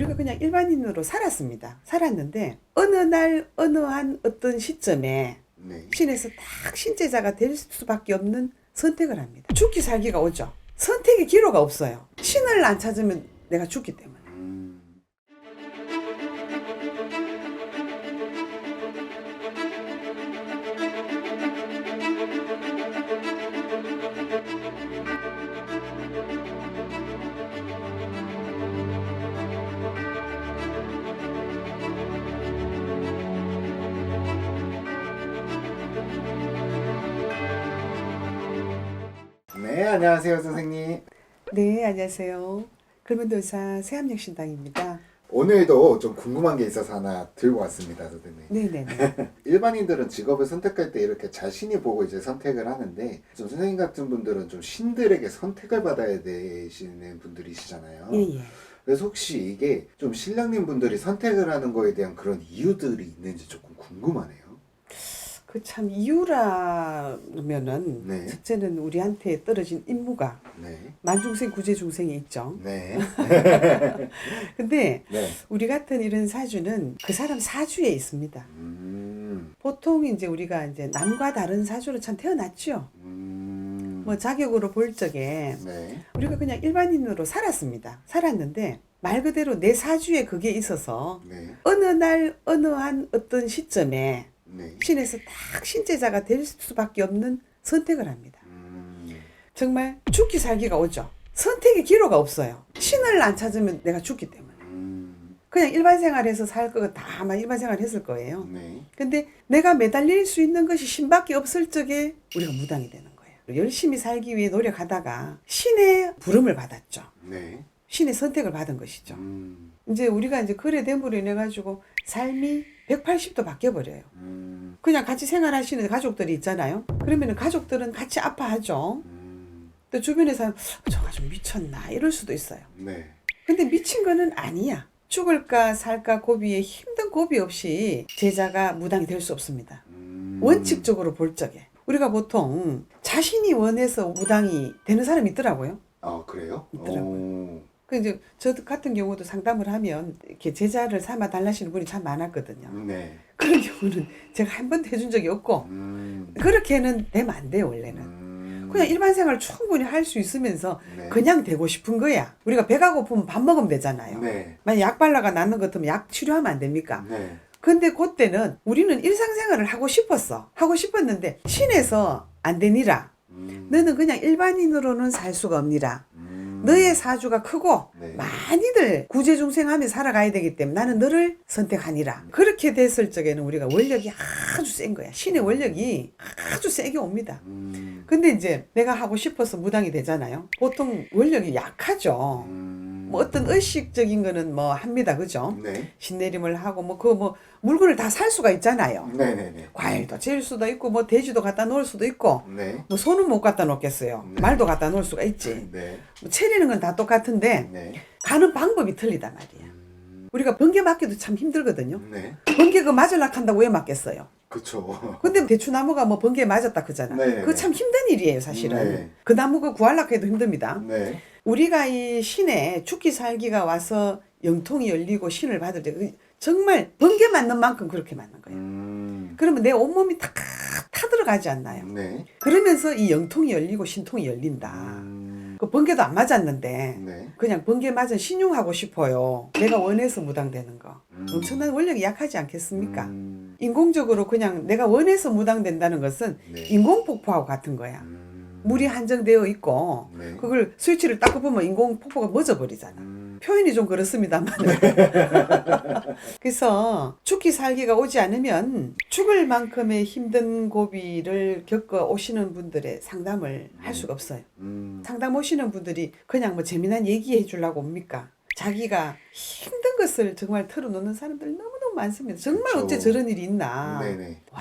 우리가 그냥 일반인으로 살았습니다. 살았는데 어느 날 어느 한 어떤 시점에 네. 신에서 딱 신제자가 될 수밖에 없는 선택을 합니다. 죽기 살기가 오죠. 선택의 기로가 없어요. 신을 안 찾으면 내가 죽기 때문에. 네, 안녕하세요, 선생님. 네, 안녕하세요. 글문도사 세암역신당입니다. 오늘도 좀 궁금한 게 있어서 하나 들고 왔습니다, 선생님. 네네네. 일반인들은 직업을 선택할 때 이렇게 자신이 보고 이제 선택을 하는데 좀 선생님 같은 분들은 좀 신들에게 선택을 받아야 되시는 분들이시잖아요. 예, 예. 그래서 혹시 이게 좀 신랑님 분들이 선택을 하는 거에 대한 그런 이유들이 있는지 조금 궁금하네요. 그 참 이유라면은 네. 첫째는 우리한테 떨어진 임무가 네. 만중생 구제 중생이 있죠. 네. 근데 네. 우리 같은 이런 사주는 그 사람 사주에 있습니다. 음. 보통 이제 우리가 이제 남과 다른 사주로 참 태어났죠. 음. 뭐 자격으로 볼 적에 네. 우리가 그냥 일반인으로 살았습니다. 살았는데 말 그대로 내 사주에 그게 있어서 네. 어느 날 어느 한 어떤 시점에 네. 신에서 딱 신제자가 될 수밖에 없는 선택을 합니다. 음. 정말 죽기 살기가 오죠. 선택의 기로가 없어요. 신을 안 찾으면 내가 죽기 때문에. 음. 그냥 일반 생활에서 살거다 아마 일반 생활 했을 거예요. 네. 근데 내가 매달릴 수 있는 것이 신밖에 없을 적에 우리가 무당이 되는 거예요. 열심히 살기 위해 노력하다가 신의 부름을 받았죠. 네. 신의 선택을 받은 것이죠. 음. 이제 우리가 이제 그래 됨으로 인해 가지고 삶이 180도 바뀌어 버려요. 음. 그냥 같이 생활하시는 가족들이 있잖아요. 그러면 가족들은 같이 아파하죠. 음. 또 주변에서 저 가족 미쳤나 이럴 수도 있어요. 네. 근데 미친 거는 아니야. 죽을까 살까 고비에 힘든 고비 없이 제자가 무당이 될 수 없습니다. 음. 원칙적으로 볼 적에 우리가 보통 자신이 원해서 무당이 되는 사람이 있더라고요. 아 그래요? 있더라고요. 오. 그 이제 저 같은 경우도 상담을 하면 이렇게 제자를 삼아 달라시는 분이 참 많았거든요. 네. 그런 경우는 제가 한 번도 해준 적이 없고 음. 그렇게는 되면 안 돼요 원래는. 음. 그냥 일반 생활 충분히 할 수 있으면서 네. 그냥 되고 싶은 거야. 우리가 배가 고프면 밥 먹으면 되잖아요. 네. 만약 약 발라가 낫는 것 같으면 약 치료하면 안 됩니까? 네. 근데 그때는 우리는 일상생활을 하고 싶었어. 하고 싶었는데 신에서 안 되니라. 음. 너는 그냥 일반인으로는 살 수가 없니라. 음. 너의 사주가 크고 네. 많이들 구제중생하며 살아가야 되기 때문에 나는 너를 선택하니라. 그렇게 됐을 적에는 우리가 원력이 아주 센 거야. 신의 원력이 아주 세게 옵니다. 음. 근데 이제 내가 하고 싶어서 무당이 되잖아요. 보통 원력이 약하죠. 음. 뭐 어떤 의식적인 거는 뭐 합니다. 그죠? 네. 신내림을 하고 뭐 그 뭐 물건을 다 살 수가 있잖아요. 네네네. 과일도 질 수도 있고 뭐 돼지도 갖다 놓을 수도 있고 네. 뭐 소는 못 갖다 놓겠어요. 네. 말도 갖다 놓을 수가 있지. 네. 뭐 체리는 건 다 똑같은데 네. 가는 방법이 틀리단 말이야. 음. 우리가 번개 맞기도 참 힘들거든요. 네. 번개 그 맞으려고 한다고 왜 맞겠어요? 그쵸. 근데 대추나무가 뭐 번개 맞았다 그잖아. 네, 그거 네. 참 힘든 일이에요, 사실은. 네. 그 나무 그 구하려고 해도 힘듭니다. 네. 우리가 이 신에 죽기 살기가 와서 영통이 열리고 신을 받을 때그 정말 번개 맞는 만큼 그렇게 맞는 거예요. 음. 그러면 내 온몸이 탁 타들어가지 않나요? 네. 그러면서 이 영통이 열리고 신통이 열린다. 음. 그 번개도 안 맞았는데 네. 그냥 번개 맞은 신용하고 싶어요. 내가 원해서 무당되는 거. 음. 엄청난 원력이 약하지 않겠습니까? 음. 인공적으로 그냥 내가 원해서 무당된다는 것은 네. 인공폭포하고 같은 거야. 음. 물이 한정되어 있고 네. 그걸 스위치를 딱 끄면 인공 폭포가 멎어버리잖아. 음. 표현이 좀 그렇습니다만. 그래서 죽기 살기가 오지 않으면 죽을 만큼의 힘든 고비를 겪어 오시는 분들의 상담을 할 수가 없어요. 음. 상담 오시는 분들이 그냥 뭐 재미난 얘기해 주려고 옵니까? 자기가 힘든 것을 정말 털어놓는 사람들 너무너무 많습니다. 정말 그쵸. 어째 저런 일이 있나. 네네. 와,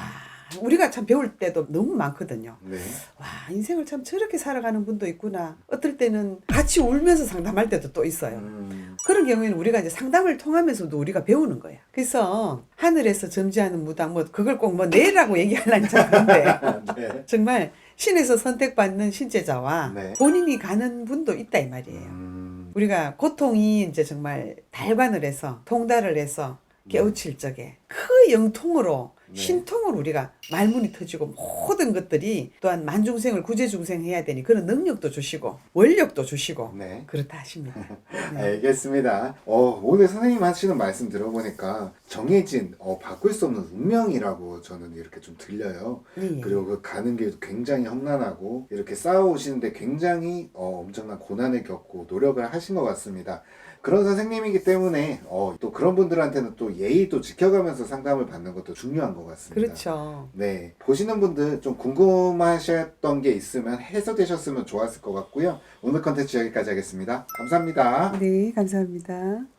우리가 참 배울 때도 너무 많거든요. 네. 와, 인생을 참 저렇게 살아가는 분도 있구나. 어떨 때는 같이 울면서 상담할 때도 또 있어요. 음. 그런 경우에는 우리가 이제 상담을 통하면서도 우리가 배우는 거야. 그래서 하늘에서 점지하는 무당, 뭐 그걸 꼭 뭐 내라고 얘기하려니 잘는데 네. 정말 신에서 선택받는 신제자와 네. 본인이 가는 분도 있다 이 말이에요. 음. 우리가 고통이 이제 정말 달관을 해서 통달을 해서 깨우칠 적에 그 영통으로 네. 신통으로 우리가 말문이 터지고 모든 것들이 또한 만중생을 구제중생 해야 되니 그런 능력도 주시고 원력도 주시고 네. 그렇다 하십니다. 네. 알겠습니다. 어, 오늘 선생님 하시는 말씀 들어보니까 정해진 어, 바꿀 수 없는 운명이라고 저는 이렇게 좀 들려요. 예, 예. 그리고 그 가는 길도 굉장히 험난하고 이렇게 쌓아오시는데 굉장히 어, 엄청난 고난을 겪고 노력을 하신 것 같습니다. 그런 선생님이기 때문에 어, 또 그런 분들한테는 또 예의도 지켜가면서 상담을 받는 것도 중요한 것 같습니다. 그렇죠. 네, 보시는 분들 좀 궁금하셨던 게 있으면 해소되셨으면 좋았을 것 같고요. 오늘 컨텐츠 여기까지 하겠습니다. 감사합니다. 네, 감사합니다.